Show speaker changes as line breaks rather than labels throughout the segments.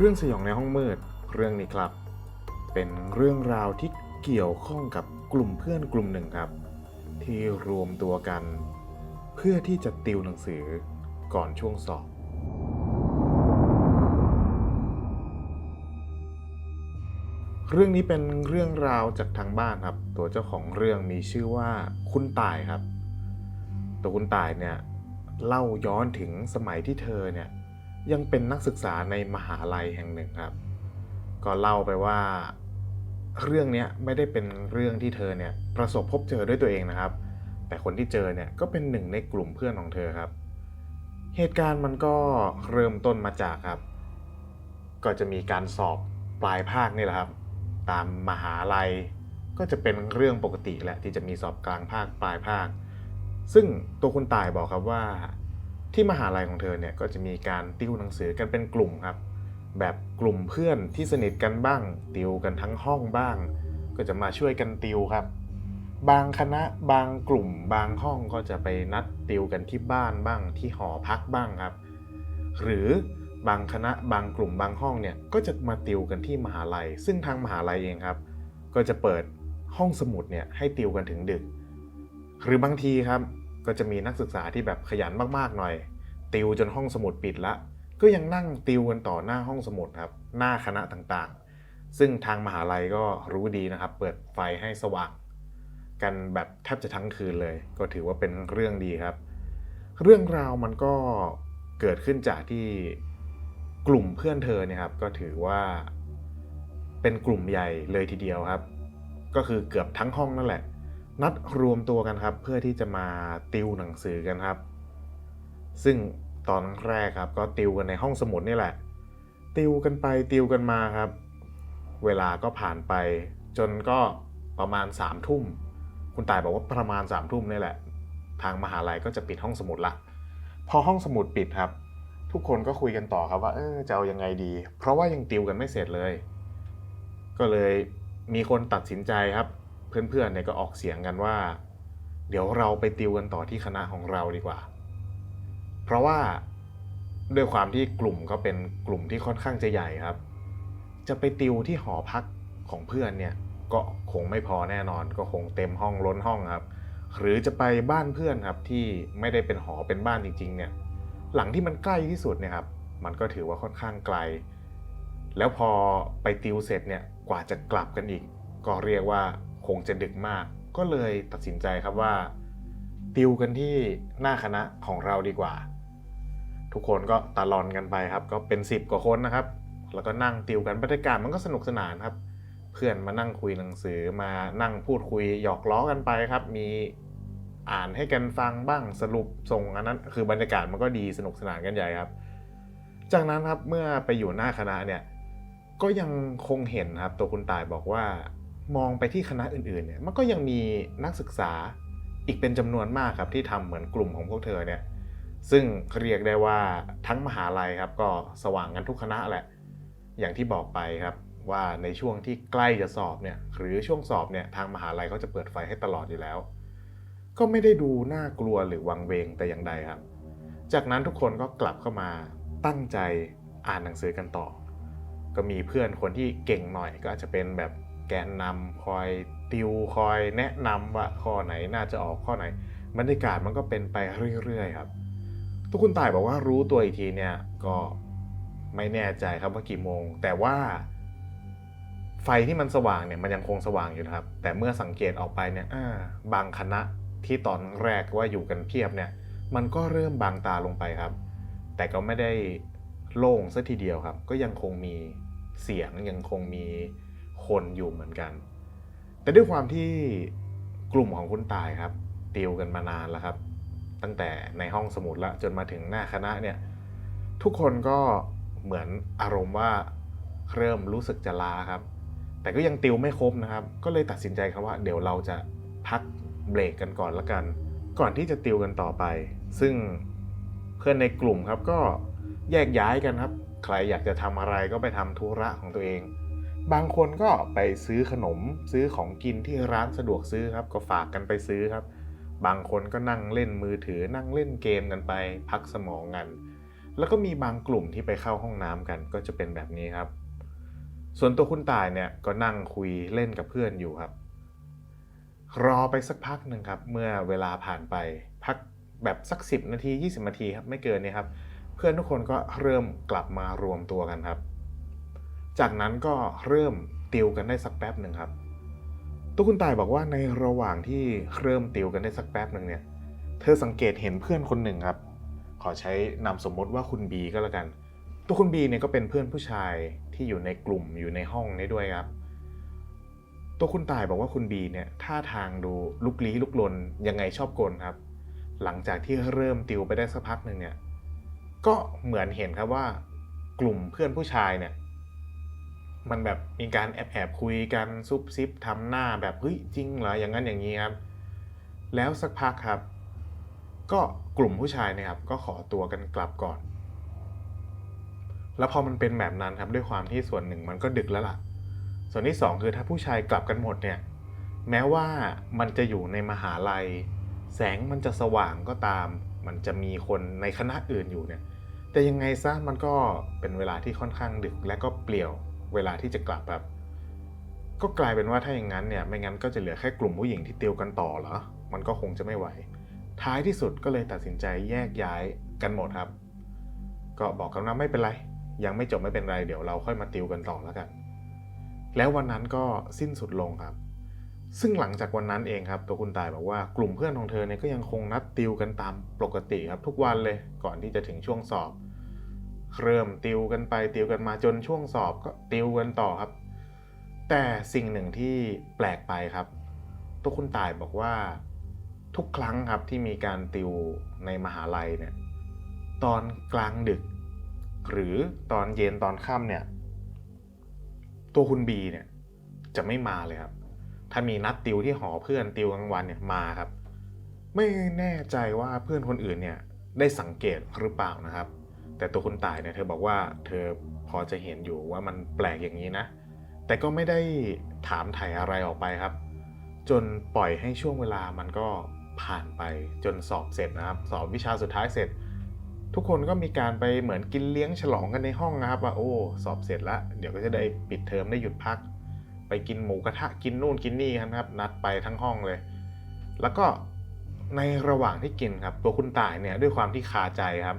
เรื่องสยองในห้องมืด เรื่องนี้ครับ เป็นเรื่องราวที่เกี่ยวข้องกับกลุ่มเพื่อนกลุ่มหนึ่งครับ ที่รวมตัวกัน เพื่อที่จะติวหนังสือก่อนช่วงสอบ เรื่องนี้เป็นเรื่องราวจากทางบ้านครับ ตัวเจ้าของเรื่องมีชื่อว่าคุณต่ายครับ ตัวคุณต่ายเนี่ยเล่าย้อนถึงสมัยที่เธอเนี่ย ยังเป็นนักศึกษาในมหาลัยแห่งหนึ่งครับ ก็เล่าไปว่าเรื่องนี้ไม่ได้เป็นเรื่องที่เธอเนี่ยประสบพบเจอด้วยตัวเองนะครับ แต่คนที่เจอเนี่ยก็เป็นหนึ่งในกลุ่มเพื่อนของเธอครับ เหตุการณ์มันก็เริ่มต้นมาจากครับ ก็จะมีการสอบปลายภาคนี่แหละครับ ตามมหาลัยก็จะเป็นเรื่องปกติแหละที่จะมีสอบกลางภาคปลายภาค ซึ่งตัวคุณต่ายบอกครับว่า ที่มหาลัยของเธอเนี่ยก็จะมีการติวหนังสือกันเป็นกลุ่มครับ แบบกลุ่มเพื่อนที่สนิทกันบ้าง ติวกันทั้งห้องบ้าง ก็จะมาช่วยกันติวครับ บางคณะบางกลุ่มบางห้องก็จะไปนัดติวกันที่บ้านบ้างที่หอพักบ้างครับ หรือบางคณะบางกลุ่มบางห้องเนี่ยก็จะมาติวกันที่มหาลัย ซึ่งทางมหาลัยเองครับ ก็จะเปิดห้องสมุดเนี่ยให้ติวกันถึงดึก หรือบางทีครับ ก็จะมีนักศึกษาที่แบบขยันมากๆหน่อย ติวจนห้องสมุดปิดละ ก็ยังนั่งติวกันต่อหน้าห้องสมุดครับ หน้าคณะต่างๆ ซึ่งทางมหาลัยก็รู้ดีนะครับ เปิดไฟให้สว่าง กันแบบแทบจะทั้งคืนเลย ก็ถือว่าเป็นเรื่องดีครับ เรื่องราวมันก็เกิดขึ้นจากที่กลุ่มเพื่อนเธอเนี่ยครับ ก็ถือว่าเป็นกลุ่มใหญ่เลยทีเดียวครับ ก็คือเกือบทั้งห้องนั่นแหละ นัดรวมตัวกันครับ เพื่อที่จะมาติวหนังสือกันครับ ซึ่งตอนแรกครับ ก็ติวกันในห้องสมุดนี่แหละ ติวกันไปติวกันมาครับ เวลาก็ผ่านไป จนก็ประมาณ3ามทุ่มคุณตายบอกว่าประมาณ3ามทุ่มนี่แหละ ทางมหาลัยก็จะปิดห้องสมุดละ พอห้องสมุดปิดครับ ทุกคนก็คุยกันต่อครับว่าเออจะเอายังไงดี เพราะว่ายังติวกันไม่เสร็จเลย ก็เลยมีคนตัดสินใจครับ เพื่อนๆเนี่ยก็ออกเสียงกันว่า เดี๋ยวเราไปติวกันต่อที่คณะของเราดีกว่า เพราะว่าด้วยความที่กลุ่มก็เป็นกลุ่มที่ค่อนข้างจะใหญ่ครับ จะไปติวที่หอพักของเพื่อนเนี่ยก็คงไม่พอแน่นอน ก็คงเต็มห้องล้นห้องครับ หรือจะไปบ้านเพื่อนครับที่ไม่ได้เป็นหอเป็นบ้านจริง ๆ เนี่ยหลังที่มันใกล้ที่สุดเนี่ยครับ มันก็ถือว่าค่อนข้างไกล แล้วพอไปติวเสร็จเนี่ยกว่าจะกลับกันอีก ก็เรียกว่า คงจะดึกมาก ก็เลยตัดสินใจครับว่า ติวกันที่หน้าคณะของเราดีกว่า ทุกคนก็ตะลอนกันไปครับ ก็เป็น 10 กว่าคนนะครับ แล้วก็นั่งติวกันบรรยากาศมันก็สนุกสนานครับ เพื่อนมานั่งคุยหนังสือมานั่งพูดคุยหยอกล้อกันไปครับ มีอ่านให้กันฟังบ้างสรุปส่งอันนั้น คือบรรยากาศมันก็ดีสนุกสนานกันใหญ่ครับ จากนั้นครับเมื่อไปอยู่หน้าคณะเนี่ยก็ยังคงเห็นครับตัวคุณตายบอกว่า มองไปที่คณะอื่นๆเนี่ยมันก็ยังมีนักศึกษาอีกเป็นจำนวนมากครับที่ทำเหมือนกลุ่มของพวกเธอเนี่ยซึ่งเรียกได้ว่าทั้งมหาลัยครับก็สว่างกันทุกคณะแหละ อย่างที่บอกไปครับว่าในช่วงที่ใกล้จะสอบเนี่ยหรือช่วงสอบเนี่ยทางมหาลัยเขาจะเปิดไฟให้ตลอดอยู่แล้ว ก็ไม่ได้ดูน่ากลัวหรือวังเวงแต่อย่างใดครับ จากนั้นทุกคนก็กลับเข้ามาตั้งใจอ่านหนังสือกันต่อ ก็มีเพื่อนคนที่เก่งหน่อยก็อาจจะเป็นแบบ แกนนำคอยติวคอยแนะนำว่าข้อไหนน่าจะออกข้อไหน บรรยากาศมันก็เป็นไปเรื่อยๆครับ ทุกคุณตายบอกว่ารู้ตัวอีกทีเนี่ยก็ไม่แน่ใจครับว่ากี่โมง แต่ว่า ไฟที่มันสว่างเนี่ยมันยังคงสว่างอยู่นะครับ แต่เมื่อสังเกตออกไปเนี่ยาบางคณะที่ตอนแรกว่าอยู่กันเพียบเนี่ย มันก็เริ่มบางตาลงไปครับ แต่ก็ไม่ได้โล่งซะทีเดียวครับ ก็ยังคงมีเสียงยังคงมี คนอยู่เหมือนกัน แต่ด้วยความที่กลุ่มของคุณตายครับติวกันมานานแล้วครับ ตั้งแต่ในห้องสมุดละจนมาถึงหน้าคณะเนี่ยทุกคนก็เหมือนอารมณ์ว่าเริ่มรู้สึกจะลาครับ แต่ก็ยังติวไม่ครบนะครับ ก็เลยตัดสินใจครับว่า เดี๋ยวเราจะพักเบรกกันก่อนละกัน ก่อนที่จะติวกันต่อไป ซึ่งเพื่อนในกลุ่มครับก็แยกย้ายกันครับ ใครอยากจะทำอะไรก็ไปทำธุระของตัวเอง บางคนก็ไปซื้อขนมซื้อของกินที่ร้านสะดวกซื้อครับ ก็ฝากกันไปซื้อครับ บางคนก็นั่งเล่นมือถือนั่งเล่นเกมกันไป พักสมองกัน แล้วก็มีบางกลุ่มที่ไปเข้าห้องน้ำกันก็จะเป็นแบบนี้ครับ ส่วนตัวคุณตายเนี่ยก็นั่งคุยเล่นกับเพื่อนอยู่ครับ รอไปสักพักหนึ่งครับ เมื่อเวลาผ่านไปพักแบบสัก 10 นาที 20 นาทีครับไม่เกินนี้ครับ เพื่อนทุกคนก็เริ่มกลับมารวมตัวกันครับ จากนั้นก็เริ่มติวกันได้สักแป๊บหนึ่งครับตัวคุณตายบอกว่าในระหว่างที่เริ่มติวกันได้สักแป๊บหนึ่งเนี่ย เธอสังเกตเห็นเพื่อนคนหนึ่งครับ ขอใช้นามสมมติว่าคุณบีก็แล้วกัน ตัวคุณบีเนี่ยก็เป็นเพื่อนผู้ชายที่อยู่ในกลุ่มอยู่ในห้องนี้ด้วยครับ ตัวคุณตายบอกว่าคุณบีเนี่ยท่าทางดูลุกลี้ลุกลนยังไงชอบกลครับ หลังจากที่เริ่มติวไปได้สักพักหนึ่งเนี่ย ก็เหมือนเห็นครับว่ากลุ่มเพื่อนผู้ชายเนี่ย มันแบบมีการแอบแอบคุยกันซุบซิบทำหน้าแบบเฮ้ยจริงเหรออย่างนั้นอย่างนี้ครับ แล้วสักพักครับ ก็กลุ่มผู้ชายเนะครับ ก็ขอตัวกันกลับก่อน แล้วพอมันเป็นแบบนั้นครับด้วยความที่ส่วนหนึ่งมันก็ดึกแล้วล่ะ ส่วนที่สองคือถ้าผู้ชายกลับกันหมดเนี่ย แม้ว่ามันจะอยู่ในมหาลัย แสงมันจะสว่างก็ตาม มันจะมีคนในคณะอื่นอยู่เนี่ยแต่ยังไงซะมันก็เป็นเวลาที่ค่อนข้างดึกและก็เปลี่ยว เวลาที่จะกลับครับ ก็กลายเป็นว่าถ้าอย่างนั้นเนี่ยไม่งั้นก็จะเหลือแค่กลุ่มผู้หญิงที่ติวกันต่อเหรอ มันก็คงจะไม่ไหว ท้ายที่สุดก็เลยตัดสินใจแยกย้ายกันหมดครับ ก็บอกกันว่าไม่เป็นไร ยังไม่จบไม่เป็นไรเดี๋ยวเราค่อยมาติวกันต่อแล้วกัน แล้ววันนั้นก็สิ้นสุดลงครับ ซึ่งหลังจากวันนั้นเองครับ ตัวคุณตายบอกว่ากลุ่มเพื่อนของเธอเนี่ยก็ยังคงนัดติวกันตามปกติครับทุกวันเลยก่อนที่จะถึงช่วงสอบ เริ่มติวกันไปติวกันมาจนช่วงสอบก็ติวกันต่อครับ แต่สิ่งหนึ่งที่แปลกไปครับ ตัวคุณตายบอกว่าทุกครั้งครับที่มีการติวในมหาลัยเนี่ยตอนกลางดึก หรือตอนเย็นตอนค่ำเนี่ย ตัวคุณบีเนี่ยจะไม่มาเลยครับ ถ้ามีนัดติวที่หอเพื่อนติวกลางวันเนี่ยมาครับ ไม่แน่ใจว่าเพื่อนคนอื่นเนี่ยได้สังเกตหรือเปล่านะครับ แต่ตัวคุณตายเนี่ยเธอบอกว่าเธอพอจะเห็นอยู่ว่ามันแปลกอย่างนี้นะ แต่ก็ไม่ได้ถามไถ่อะไรออกไปครับ จนปล่อยให้ช่วงเวลามันก็ผ่านไปจนสอบเสร็จนะครับ สอบวิชาสุดท้ายเสร็จ ทุกคนก็มีการไปเหมือนกินเลี้ยงฉลองกันในห้องนะครับว่าโอ้สอบเสร็จแล้วเดี๋ยวก็จะได้ปิดเทอมได้หยุดพัก ไปกินหมูกระทะกินนู่นกินนี่กันครับ นัดไปทั้งห้องเลย แล้วก็ในระหว่างที่กินครับ ตัวคุณต่ายเนี่ยด้วยความที่คาใจครับ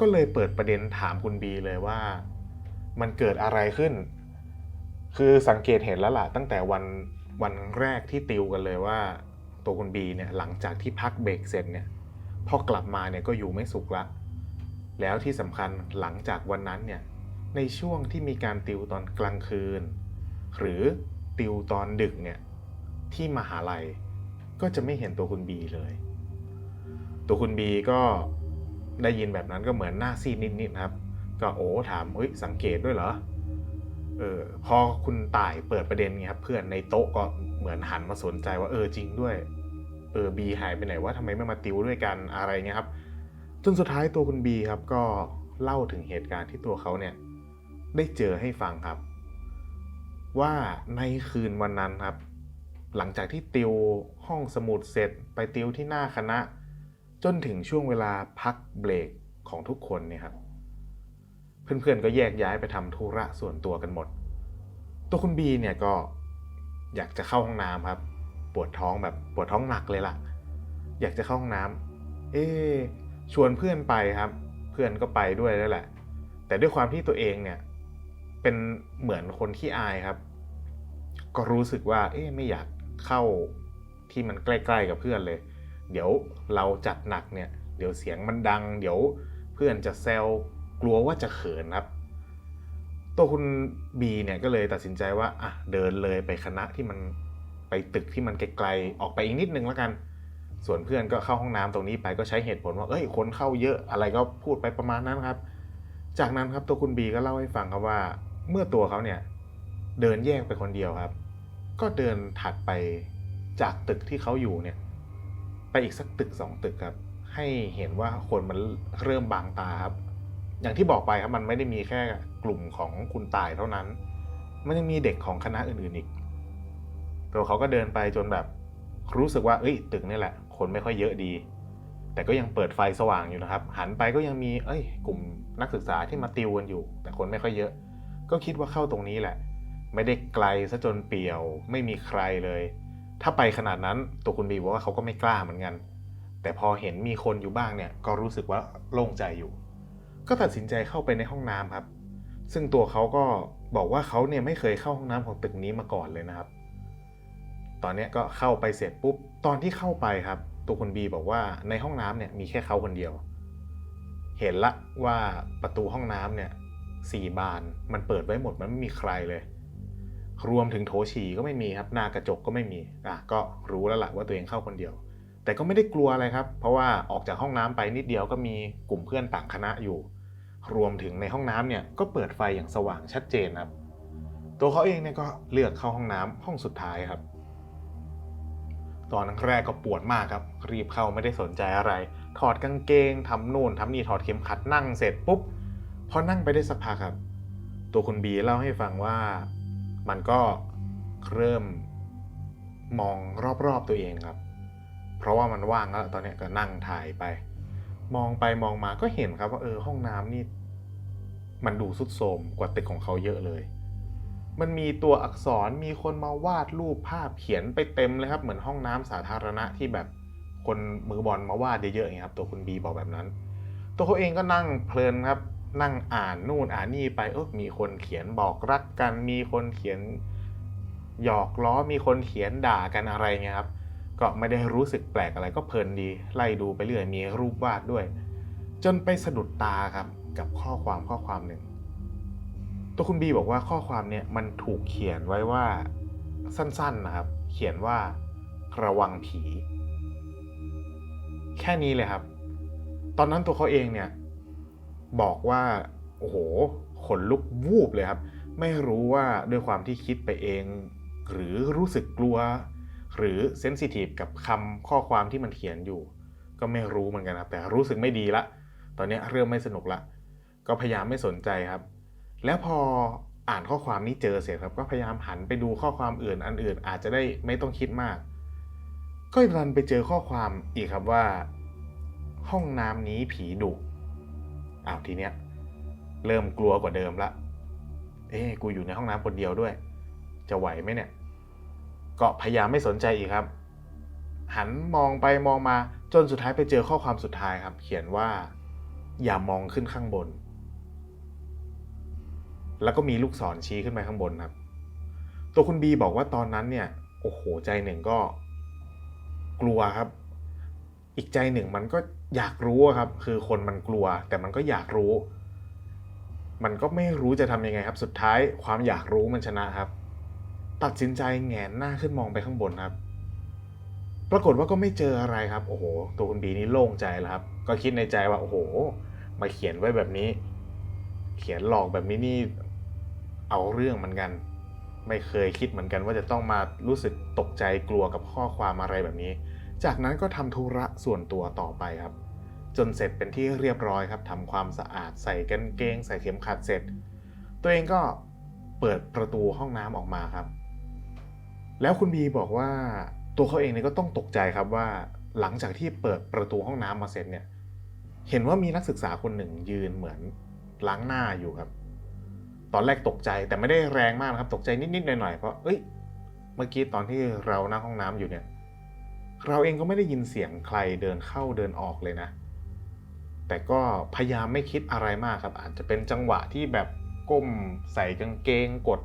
ก็เลยเปิดประเด็นถามคุณบีเลยว่า มันเกิดอะไรขึ้น คือสังเกตเห็นแล้วล่ะตั้งแต่วันวันแรกที่ติวกันเลยว่า ตัวคุณบีเนี่ยหลังจากที่พักเบรกเสร็จเนี่ยพอกลับมาเนี่ยก็อยู่ไม่สุขละ แล้วที่สำคัญหลังจากวันนั้นเนี่ยในช่วงที่มีการติวตอนกลางคืน หรือติวตอนดึกเนี่ยที่มหาลัยก็จะไม่เห็นตัวคุณบีเลย ตัวคุณบีก็ ได้ยินแบบนั้นก็เหมือนหน้าซีดนิดๆครับ ก็โอ้ถามเฮ้ยสังเกตด้วยเหรอเออพอคุณต่ายเปิดประเด็นเงี้ยครับ เพื่อนในโต๊ะก็เหมือนหันมาสนใจว่าเออจริงด้วย เออบีหายไปไหนว่าทำไมไม่มาติวด้วยกันอะไรเงี้ยครับ จนสุดท้ายตัวคุณบีครับก็เล่าถึงเหตุการณ์ที่ตัวเขาเนี่ย ได้เจอให้ฟังครับ ว่าในคืนวันนั้นครับ หลังจากที่ติวห้องสมุดเสร็จไปติวที่หน้าคณะ จนถึงช่วงเวลาพักเบรกของทุกคนเนี่ยครับ เพื่อนๆก็แยกย้ายไปทำธุระส่วนตัวกันหมด ตัวคุณบีเนี่ยก็อยากจะเข้าห้องน้ำครับ ปวดท้องแบบปวดท้องหนักเลยล่ะ อยากจะเข้าห้องน้ำเอ๊ชวนเพื่อนไปครับ เพื่อนก็ไปด้วยแล้วแหละ แต่ด้วยความที่ตัวเองเนี่ย เป็นเหมือนคนที่อายครับ ก็รู้สึกว่า เอ๊ไม่อยากเข้าที่มันใกล้ ๆกับเพื่อนเลย เดี๋ยวเราจัดหนักเนี่ย เดี๋ยวเสียงมันดัง เดี๋ยวเพื่อนจะแซวกลัวว่าจะเขินครับ ตัวคุณบีเนี่ยก็เลยตัดสินใจว่าอะเดินเลยไปคณะที่มันไปตึกที่มันไกลๆออกไปอีกนิดนึงแล้วกัน ส่วนเพื่อนก็เข้าห้องน้ำตรงนี้ไปก็ใช้เหตุผลว่าเอ้ยคนเข้าเยอะอะไรก็พูดไปประมาณนั้นครับ จากนั้นครับตัวคุณบีก็เล่าให้ฟังครับว่าเมื่อตัวเขาเนี่ยเดินแยกไปคนเดียวครับ ก็เดินถัดไปจากตึกที่เขาอยู่เนี่ย ไปอีกสักตึกสองตึกครับ ให้เห็นว่าคนมันเริ่มบางตาครับ อย่างที่บอกไปครับมันไม่ได้มีแค่กลุ่มของคุณตายเท่านั้น มันยังมีเด็กของคณะอื่นๆอีกตัวเขาก็เดินไปจนแบบรู้สึกว่าเอ้ย ตึกนี่แหละ คนไม่ค่อยเยอะดี แต่ก็ยังเปิดไฟสว่างอยู่นะครับ หันไปก็ยังมี เอ้ย กลุ่มนักศึกษาที่มาติวกันอยู่ แต่คนไม่ค่อยเยอะ ก็คิดว่าเข้าตรงนี้แหละ ไม่ได้ไกลซะจนเปี่ยว ไม่มีใครเลย ถ้าไปขนาดนั้นตัวคุณบีบอกว่าเขาก็ไม่กล้าเหมือนกัน แต่พอเห็นมีคนอยู่บ้างเนี่ยก็รู้สึกว่าโล่งใจอยู่ ก็ตัดสินใจเข้าไปในห้องน้ำครับ ซึ่งตัวเขาก็บอกว่าเขาเนี่ยไม่เคยเข้าห้องน้ำของตึกนี้มาก่อนเลยนะครับ ตอนนี้ก็เข้าไปเสร็จปุ๊บตอนที่เข้าไปครับ ตัวคุณบีบอกว่าในห้องน้ำเนี่ยมีแค่เขาคนเดียว เห็นละว่าประตูห้องน้ำเนี่ยสี่บานมันเปิดไว้หมดมันไม่มีใครเลย รวมถึงโถฉี่ก็ไม่มีครับหน้ากระจกก็ไม่มีอะก็รู้แล้วล่ะว่าตัวเองเข้าคนเดียว แต่ก็ไม่ได้กลัวอะไรครับ เพราะว่าออกจากห้องน้ำไปนิดเดียวก็มีกลุ่มเพื่อนต่างคณะอยู่ รวมถึงในห้องน้ำเนี่ยก็เปิดไฟอย่างสว่างชัดเจนครับ ตัวเขาเองเนี่ยก็เลือกเข้าห้องน้ำห้องสุดท้ายครับ ตอนแรกก็ปวดมากครับ รีบเข้าไม่ได้สนใจอะไร ถอดกางเกงทำนู่นทำนี่ถอดเข็มขัดนั่งเสร็จปุ๊บพอนั่งไปได้สักพักครับ ตัวคุณบีเล่าให้ฟังว่า มันก็เริ่มมองรอบๆตัวเองครับ เพราะว่ามันว่างแล้วตอนนี้ก็นั่งถ่ายไป มองไปมองมาก็เห็นครับว่าเออห้องน้ำนี่ มันดูสุดโทมกว่าตึกของเขาเยอะเลย มันมีตัวอักษรมีคนมาวาดรูปภาพเขียนไปเต็มเลยครับเหมือนห้องน้ำสาธารณะที่แบบคนมือบอลมาวาดเยอะๆอย่างครับ ตัวคุณบีบอกแบบนั้น ตัวเขาเองก็นั่งเพลินครับ นั่งอ่านนู่นอ่านนี่ไปเออมีคนเขียนบอกรักกัน มีคนเขียนหยอกล้อมีคนเขียนด่ากันอะไรเงี้ยครับ ก็ไม่ได้รู้สึกแปลกอะไรก็เพลินดี ไล่ดูไปเรื่อยมีรูปวาดด้วย จนไปสะดุดตาครับกับข้อความข้อความหนึ่ง ตัวคุณบีบอกว่าข้อความเนี่ยมันถูกเขียนไว้ว่าสั้นๆนะครับ เขียนว่าระวังผี แค่นี้เลยครับ ตอนนั้นตัวเขาเองเนี่ย บอกว่าโอ้โหขนลุกวูบเลยครับ ไม่รู้ว่าด้วยความที่คิดไปเอง หรือรู้สึกกลัว หรือเซนซิทีฟกับคำข้อความที่มันเขียนอยู่ ก็ไม่รู้เหมือนกันครับแต่รู้สึกไม่ดีละ ตอนนี้เริ่มไม่สนุกละ ก็พยายามไม่สนใจครับ แล้วพออ่านข้อความนี้เจอเสร็จครับ ก็พยายามหันไปดูข้อความอื่นอันอื่น อาจจะได้ไม่ต้องคิดมาก ก็ดันไปเจอข้อความอีกครับว่า ห้องน้ำนี้ผีดุ อ้าวทีเนี้ยเริ่มกลัวกว่าเดิมละ เอ้กูอยู่ในห้องน้ำคนเดียวด้วย จะไหวไหมเนี่ย ก็พยายามไม่สนใจอีกครับ หันมองไปมองมาจนสุดท้ายไปเจอข้อความสุดท้ายครับ เขียนว่า อย่ามองขึ้นข้างบน แล้วก็มีลูกศรชี้ขึ้นไปข้างบนครับ ตัวคุณบีบอกว่าตอนนั้นเนี่ย โอ้โหใจหนึ่งก็ กลัวครับ อีกใจหนึ่งมันก็ อยากรู้อะครับ คือคนมันกลัว แต่มันก็อยากรู้ มันก็ไม่รู้จะทำยังไงครับ สุดท้ายความอยากรู้มันชนะครับ ตัดสินใจแงนหน้าขึ้นมองไปข้างบนครับ ปรากฏว่าก็ไม่เจออะไรครับ โอ้โห ตัวคุณบีนี่โล่งใจแล้วครับ ก็คิดในใจว่าโอ้โห มาเขียนไว้แบบนี้ เขียนหลอกแบบนี้นี่เอาเรื่องเหมือนกัน ไม่เคยคิดเหมือนกันว่าจะต้องมารู้สึกตกใจกลัวกับข้อความอะไรแบบนี้ จากนั้นก็ทำธุระส่วนตัวต่อไปครับ จนเสร็จเป็นที่เรียบร้อยครับทำความสะอาดใส่กางเกง ใส่เข็มขัดเสร็จ ตัวเองก็เปิดประตูห้องน้ำออกมาครับ แล้วคุณบีบอกว่าตัวเขาเองเนี่ยก็ต้องตกใจครับว่าหลังจากที่เปิดประตูห้องน้ำมาเสร็จเนี่ยเห็นว่ามีนักศึกษาคนหนึ่งยืนเหมือนล้างหน้าอยู่ครับ ตอนแรกตกใจแต่ไม่ได้แรงมากนะครับ ตกใจนิดๆหน่อยๆเพราะเอ้ยเมื่อกี้ตอนที่เรานั่งห้องน้ำอยู่เนี่ย เราเองก็ไม่ได้ยินเสียงใครเดินเข้าเดินออกเลยนะ แต่ก็พยายามไม่คิดอะไรมากครับ อาจจะเป็นจังหวะที่แบบก้มใส่กางเกงกด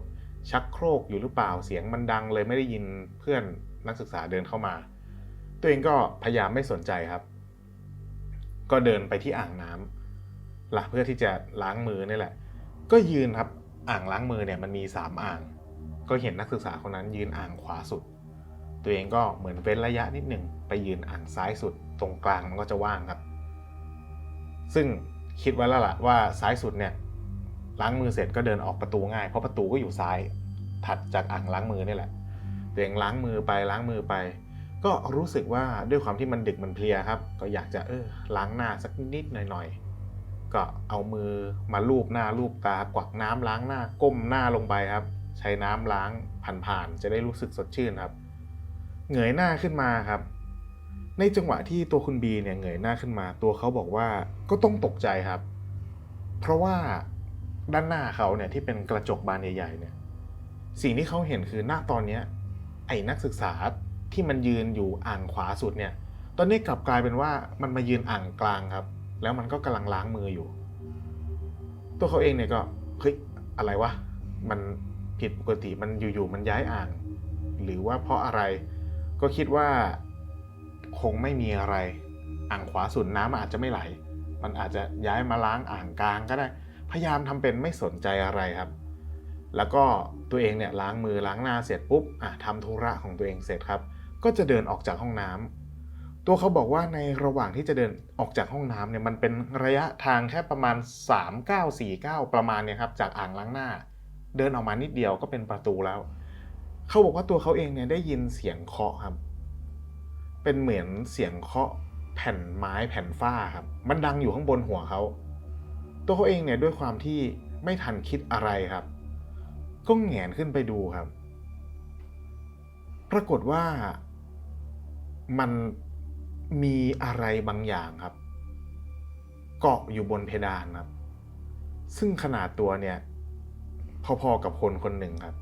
ชักโครกอยู่หรือเปล่าเสียงมันดังเลยไม่ได้ยินเพื่อนนักศึกษาเดินเข้ามา ตัวเองก็พยายามไม่สนใจครับ ก็เดินไปที่อ่างน้ำละเพื่อที่จะล้างมือนี่แหละ ก็ยืนครับอ่างล้างมือเนี่ยมันมีสามอ่าง ก็เห็นนักศึกษาคนนั้นยืนอ่างขวาสุด ตัวเองก็เหมือนเว้นระยะนิดหนึ่งไปยืนอ่างซ้ายสุดตรงกลางมันก็จะว่างครับ ซึ่งคิดไว้แล้วล่ะว่าซ้ายสุดเนี่ยล้างมือเสร็จก็เดินออกประตูง่ายเพราะประตูก็อยู่ซ้ายถัดจากอ่างล้างมือนี่แหละตัวเองล้างมือไปล้างมือไป ก็รู้สึกว่าด้วยความที่มันดึกมันเพลียครับ ก็อยากจะเออล้างหน้าสักนิดหน่อยๆก็เอามือมาลูบหน้าลูบตากวักน้ำล้างหน้าก้มหน้าลงไปครับ ใช้น้ำล้างผ่านๆจะได้รู้สึกสดชื่นครับ เงยหน้าขึ้นมาครับ ในจังหวะที่ตัวคุณบีเนี่ยเงยหน้าขึ้นมา ตัวเขาบอกว่าก็ต้องตกใจครับ เพราะว่าด้านหน้าเขาเนี่ยที่เป็นกระจกบานใหญ่ๆเนี่ย สิ่งที่เขาเห็นคือหน้าตอนเนี้ยไอ้นักศึกษาที่มันยืนอยู่อ่างขวาสุดเนี่ย ตอนนี้กลับกลายเป็นว่ามันมายืนอ่างกลางครับ แล้วมันก็กำลังล้างมืออยู่ ตัวเขาเองเนี่ยก็เฮ้ยอะไรวะมันผิดปกติมันอยู่ๆมันย้ายอ่าง หรือว่าเพราะอะไร ก็คิดว่าคงไม่มีอะไร อ่างขวาสุดน้ำอาจจะไม่ไหล มันอาจจะย้ายมาล้างอ่างกลางก็ได้ พยายามทำเป็นไม่สนใจอะไรครับ แล้วก็ตัวเองเนี่ยล้างมือล้างหน้าเสร็จปุ๊บอะทำธุระของตัวเองเสร็จครับ ก็จะเดินออกจากห้องน้ำตัวเขาบอกว่าในระหว่างที่จะเดินออกจากห้องน้ำเนี่ยมันเป็นระยะทางแค่ประมาณ 3 9 4 9 ประมาณเนี่ยครับจากอ่างล้างหน้า เดินออกมานิดเดียวก็เป็นประตูแล้ว เขาบอกว่าตัวเขาเองเนี่ยได้ยินเสียงเคาะครับ เป็นเหมือนเสียงเคาะแผ่นไม้แผ่นฝ้าครับ มันดังอยู่ข้างบนหัวเขา ตัวเขาเองเนี่ยด้วยความที่ไม่ทันคิดอะไรครับ ก็แหงนขึ้นไปดูครับ ปรากฏว่ามันมีอะไรบางอย่างครับ เกาะอยู่บนเพดานครับ ซึ่งขนาดตัวเนี่ย พอๆกับคนคนหนึ่งครับ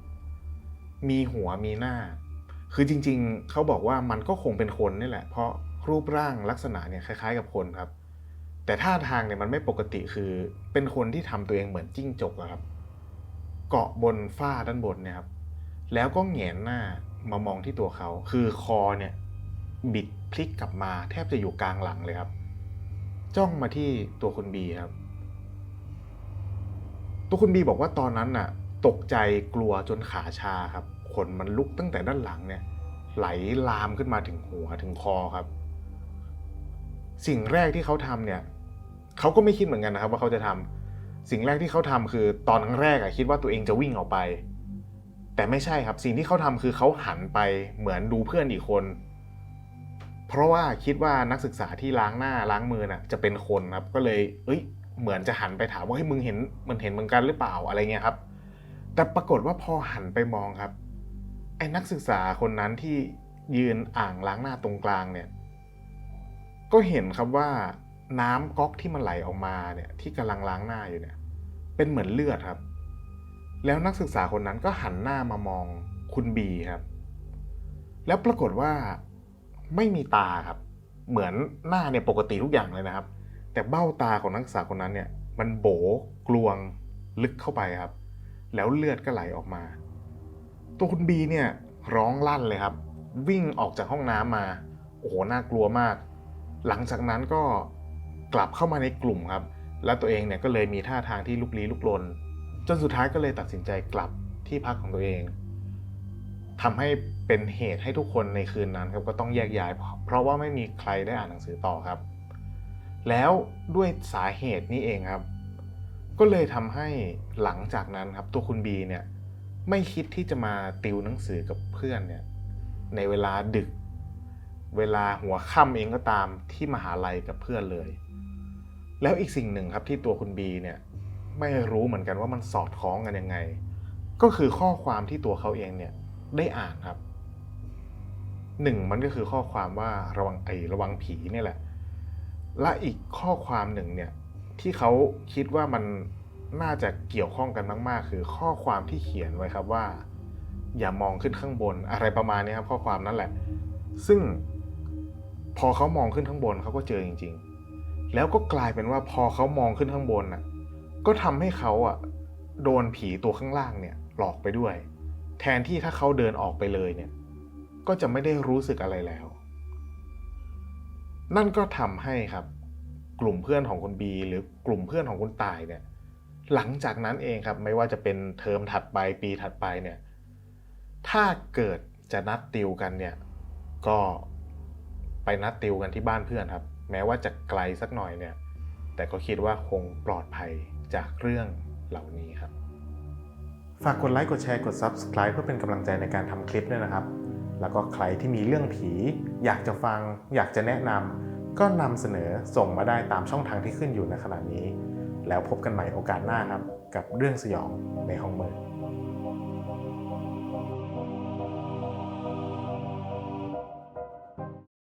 มีหัวมีหน้า คือจริงๆ เขาบอกว่ามันก็คงเป็นคนนี่แหละ เพราะรูปร่างลักษณะเนี่ยคล้ายๆ กับคนครับ แต่ท่าทางเนี่ยมันไม่ปกติคือเป็นคนที่ทำตัวเองเหมือนจิ้งจกอะครับ เกาะบนฝ้าด้านบนเนี่ยครับ แล้วก็แหงนหน้ามามองที่ตัวเขา คือคอเนี่ยบิดพลิกกลับมา แทบจะอยู่กลางหลังเลยครับ จ้องมาที่ตัวคุณบีครับ ตัวคุณบีบอกว่าตอนนั้นน่ะ ตกใจกลัวจนขาชาครับขนมันลุกตั้งแต่ด้านหลังเนี่ย ไหลลามขึ้นมาถึงหัวถึงคอครับ สิ่งแรกที่เขาทำเนี่ยเขาก็ไม่คิดเหมือนกันนะครับ ว่าเขาจะทำสิ่งแรกที่เขาทำคือตอนครั้งแรกอะคิดว่าตัวเองจะวิ่งออกไป แต่ไม่ใช่ครับ สิ่งที่เขาทำคือเขาหันไปเหมือนดูเพื่อนอีกคน เพราะว่าคิดว่านักศึกษาที่ล้างหน้าล้างมือน่ะ จะเป็นคนครับ ก็เลย เอ้ย เหมือนจะหันไปถามว่าเฮ้ยมึงเห็นมันเห็นเหมือนกันหรือเปล่าอะไรเงี้ยครับ แต่ปรากฏว่าพอหันไปมองครับ ไอ้นักศึกษาคนนั้นที่ยืนอ่างล้างหน้าตรงกลางเนี่ย ก็เห็นครับว่าน้ำก๊อกที่มันไหลออกมาเนี่ย ที่กำลังล้างหน้าอยู่เนี่ย เป็นเหมือนเลือดครับ แล้วนักศึกษาคนนั้นก็หันหน้ามามองคุณบีครับ แล้วปรากฏว่าไม่มีตาครับ เหมือนหน้าเนี่ยปกติทุกอย่างเลยนะครับ แต่เบ้าตาของนักศึกษาคนนั้นเนี่ย มันโบกลวงลึกเข้าไปครับ แล้วเลือดก็ไหลออกมา ตัวคุณบีเนี่ยร้องลั่นเลยครับ วิ่งออกจากห้องน้ำมา โอ้โหน่ากลัวมาก หลังจากนั้นก็กลับเข้ามาในกลุ่มครับ แล้วตัวเองเนี่ยก็เลยมีท่าทางที่ลุกลี้ลุกลน จนสุดท้ายก็เลยตัดสินใจกลับที่พักของตัวเองทำให้เป็นเหตุให้ทุกคนในคืนนั้นครับก็ต้องแยกย้าย เพราะว่าไม่มีใครได้อ่านหนังสือต่อครับ แล้วด้วยสาเหตุนี้เองครับ ก็เลยทำให้หลังจากนั้นครับตัวคุณบีเนี่ยไม่คิดที่จะมาติวหนังสือกับเพื่อนเนี่ยในเวลาดึก เวลาหัวค่ำเองก็ตามที่มหาลัยกับเพื่อนเลย แล้วอีกสิ่งหนึ่งครับที่ตัวคุณบีเนี่ยไม่รู้เหมือนกันว่ามันสอดคล้องกันยังไง ก็คือข้อความที่ตัวเขาเองเนี่ยได้อ่านครับหนึ่งมันก็คือข้อความว่าระวังไอระวังผีเนี่ยแหละ และอีกข้อความหนึ่งเนี่ย ที่เขาคิดว่ามันน่าจะเกี่ยวข้องกันมาก ๆ คือข้อความที่เขียนไว้ครับว่า อย่ามองขึ้นข้างบนอะไรประมาณนี้ครับ ข้อความนั่นแหละ ซึ่งพอเขามองขึ้นข้างบนเขาก็เจอจริง ๆ แล้วก็กลายเป็นว่าพอเขามองขึ้นข้างบนน่ะ ก็ทำให้เขาอะโดนผีตัวข้างล่างเนี่ย หลอกไปด้วย แทนที่ถ้าเขาเดินออกไปเลยเนี่ย ก็จะไม่ได้รู้สึกอะไรแล้ว นั่นก็ทำให้ครับ กลุ่มเพื่อนของคุณบีหรือกลุ่มเพื่อนของคุณตายเนี่ย หลังจากนั้นเองครับ ไม่ว่าจะเป็นเทอมถัดไปปีถัดไปเนี่ย ถ้าเกิดจะนัดติวกันเนี่ย ก็ไปนัดติวกันที่บ้านเพื่อนครับ แม้ว่าจะไกลสักหน่อยเนี่ย แต่ก็คิดว่าคงปลอดภัยจากเรื่องเหล่านี้ครับ ฝากกดไลค์กดแชร์กด Subscribe เพื่อเป็นกำลังใจในการทำคลิปด้วยนะครับ แล้วก็ใครที่มีเรื่องผี อยากจะฟัง อยากจะแนะนำ ก็นำเสนอส่งมาได้ตามช่องทางที่ขึ้นอยู่ในขณะนี้ แล้วพบกันใหม่โอกาสหน้าครับ กับเรื่องสยองในห้องมืด